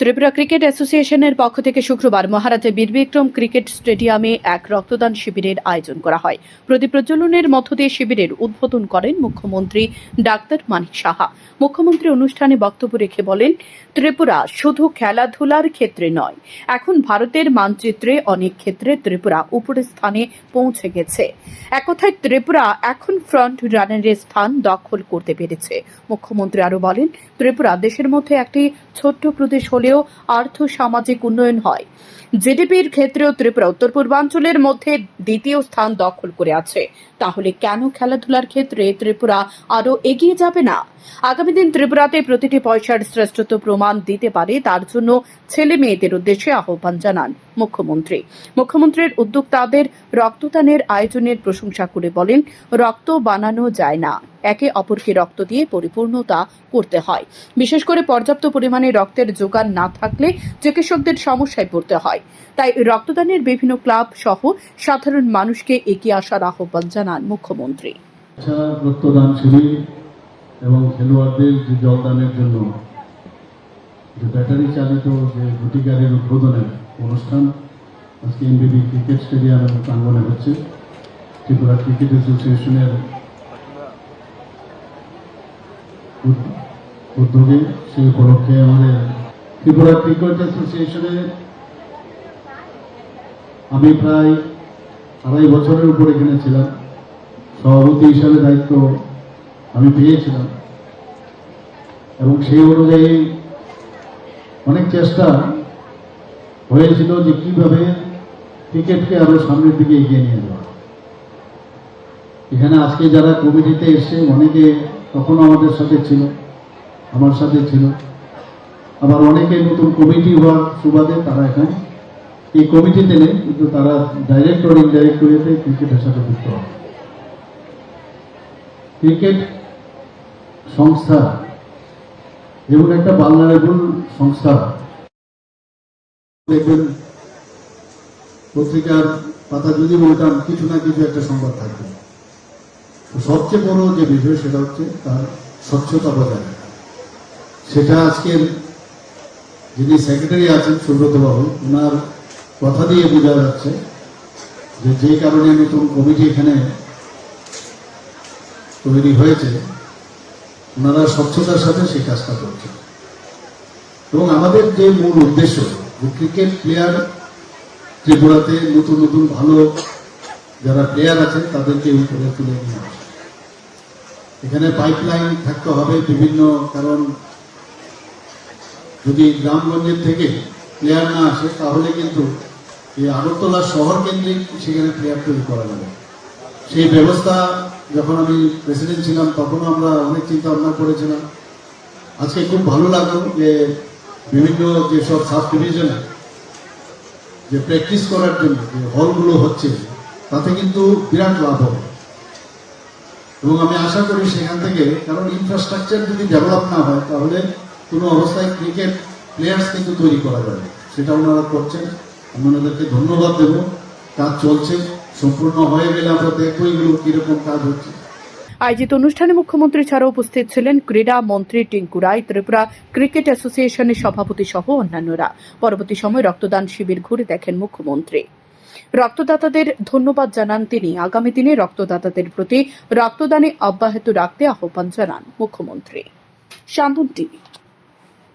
Tripura cricket অ্যাসোসিয়েশনের পক্ষ থেকে শুক্রবার মহারাজা বীর বিক্রম ক্রিকেট স্টেডিয়ামে এক রক্তদান শিবিরের আয়োজন করা হয়। প্রদীপ প্রজ্বলনের মধ্য দিয়ে শিবিরের উদ্বোধন করেন মুখ্যমন্ত্রী ডাক্তার মানিক সাহা। মুখ্যমন্ত্রী অনুষ্ঠানে বক্তব্য রেখে বলেন, ত্রিপুরা শুধু খেলাধুলার ক্ষেত্রে নয়, এখন ভারতের মানচিত্রে অনেক ক্ষেত্রে ত্রিপুরা উপরের স্থানে পৌঁছে গেছে। এক কথায় ত্রিপুরা এখন ফ্রন্ট রানারের স্থান দখল করতে পেরেছে। মুখ্যমন্ত্রী আরও বলেন, ত্রিপুরা দেশের মধ্যে একটি ছোট্ট প্রদেশ হলেও আর্থ সামাজিক উন্নয়ন হয়। জিডিপির ক্ষেত্রেও ত্রিপুরা উত্তর পূর্বাঞ্চলের মধ্যে দ্বিতীয় স্থান দখল করে আছে। তাহলে কেন খেলাধুলার ক্ষেত্রে ত্রিপুরা আরও এগিয়ে যাবে না? আগামী দিন ত্রিপুরাতে প্রতিটি পয়সার শ্রেষ্ঠত্ব প্রমাণ দিতে পারে, তার জন্য ছেলে মেয়েদের উদ্দেশ্যে আহ্বান জানান মুখ্যমন্ত্রী। মুখ্যমন্ত্রীর উদ্যোক্তাদের রক্তদানের আয়োজনের প্রশংসা করে বলেন, রক্ত বানানো যায় না। একে অপরকে রক্ত দিয়ে পরিপূর্ণতা করতে হয়। বিশেষ করে পর্যাপ্ত পরিমাণে রক্তের যোগান না থাকলে চিকিৎসকদের সমস্যায় পড়তে হয়। তাই রক্তদানের বিভিন্ন ক্লাব সহ সাধারণ মানুষকে এগিয়ে আসার আহ্বান জানান মুখ্যমন্ত্রী। আচ্ছা রক্তদান এবং খেলোয়াড়দের যে জলদানের জন্য যে ব্যাটারি চালিত যে দুটি গাড়ির উদ্বোধনের অনুষ্ঠান, আজকে এমবিবি ক্রিকেট স্টেডিয়ামের প্রাঙ্গনে হচ্ছে, ত্রিপুরা ক্রিকেট অ্যাসোসিয়েশনের উদ্যোগে সেই উপলক্ষে আমাদের ত্রিপুরা ক্রিকেট অ্যাসোসিয়েশনের আমি প্রায় আড়াই বছরের উপর এখানে ছিলাম। সভাপতি হিসাবে দায়িত্ব আমি পেয়েছিলাম। এবং সেই অনুযায়ী অনেক চেষ্টা হয়েছিল যে কীভাবে ক্রিকেটকে আরও সামনের দিকে এগিয়ে নিয়ে যাওয়া। এখানে আজকে যারা কমিটিতে এসে অনেকে তখন আমাদের সাথে ছিল, আমার সাথে ছিল। আবার অনেকে নতুন কমিটি হওয়ার সুবাদে তারা এখন এই কমিটিতে নেই, কিন্তু তারা ডাইরেক্ট or ইনডাইরেক্ট ওয়েতে ক্রিকেটের সাথে যুক্ত। হয় ক্রিকেট সংস্থা এবং একটা বাংলারেবল সংস্থা। দেখবেন, পত্রিকার পাতা যদি বলতাম কিছু না কিছু একটা সংবাদ থাকবে। সবচেয়ে বড় যে বিষয় সেটা হচ্ছে তার স্বচ্ছতা বজায় সেটা আজকের যিনি সেক্রেটারি আছেন সুব্রত বাবু ওনার কথা দিয়ে বোঝা যাচ্ছে যে যে কারণে নতুন কমিটি এখানে তৈরি হয়েছে, ওনারা স্বচ্ছতার সাথে সেই কাজটা করছেন। এবং আমাদের যে মূল উদ্দেশ্য ক্রিকেট প্লেয়ার ত্রিপুরাতে নতুন নতুন ভালো যারা প্লেয়ার আছেন, তাদেরকে উপরে তুলে নিয়ে আসে এখানে পাইপলাইন থাকতে হবে বিভিন্ন কারণ। যদি গ্রামগঞ্জের থেকে প্লেয়ার না আসে, তাহলে কিন্তু এই আগরতলা শহর কেন্দ্রিক সেখানে প্লেয়ার তৈরি করা যাবে। সেই ব্যবস্থা যখন আমি প্রেসিডেন্ট ছিলাম, তখনও আমরা অনেক চিন্তা ভাবনা করেছিলাম। আজকে খুব ভালো লাগল যে বিভিন্ন যেসব সাব ডিভিশনে যে প্র্যাকটিস করার জন্য যে হলগুলো হচ্ছে তাতে কিন্তু বিরাট লাভ হবে। এবং আমি আশা করি সেখান থেকে, কারণ ইনফ্রাস্ট্রাকচার যদি ডেভেলপ না হয়, তাহলে কোনো অবস্থায় ক্রিকেট প্লেয়ার্স কিন্তু তৈরি করা যাবে সেটা ওনারা করছেন। আমি ওনাদেরকে ধন্যবাদ দেব। কাজ চলছে, সম্পূর্ণ হয়ে গেলে আমরা দেখব এগুলো কীরকম কাজ হচ্ছে। আয়োজিত অনুষ্ঠানে মুখ্যমন্ত্রী ছাড়াও উপস্থিত ছিলেন ক্রীড়া মন্ত্রী টিঙ্কু রায়, ত্রিপুরা ক্রিকেট অ্যাসোসিয়েশনের সভাপতি সহ অন্যান্যরা। পরবর্তী সময় রক্তদান শিবির ঘুরে দেখেন মুখ্যমন্ত্রী। রক্তদাতাদের ধন্যবাদ জানান তিনি। আগামী দিনে রক্তদাতাদের প্রতি রক্তদানে অব্যাহত রাখতে আহ্বান জানান মুখ্যমন্ত্রী।